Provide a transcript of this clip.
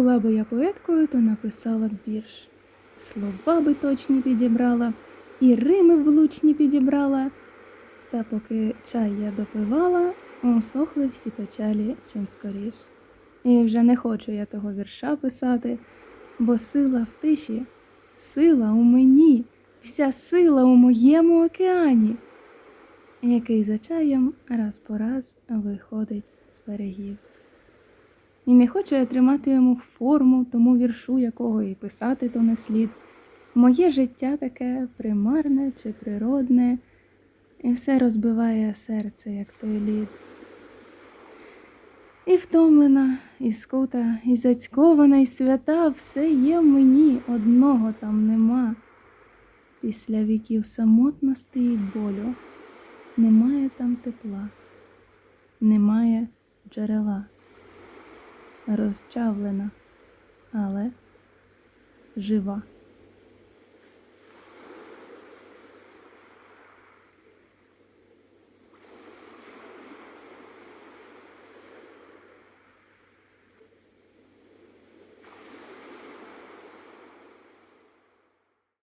Була би я поеткою, то написала б вірш. Слова би точні підібрала, і рими влучні підібрала. Та поки чай я допивала, усохли всі печалі чим скоріш. І вже не хочу я того вірша писати, бо сила в тиші, сила у мені, вся сила у моєму океані, який за чаєм раз по раз виходить з берегів. І не хочу я тримати йому форму, тому віршу, якого і писати то не слід. Моє життя таке примарне чи природне, і все розбиває серце, як той лід. І втомлена, і скута, і зацькована, і свята, все є в мені, одного там нема. Після віків самотності й болю немає там тепла, немає джерела розчавлена, але жива.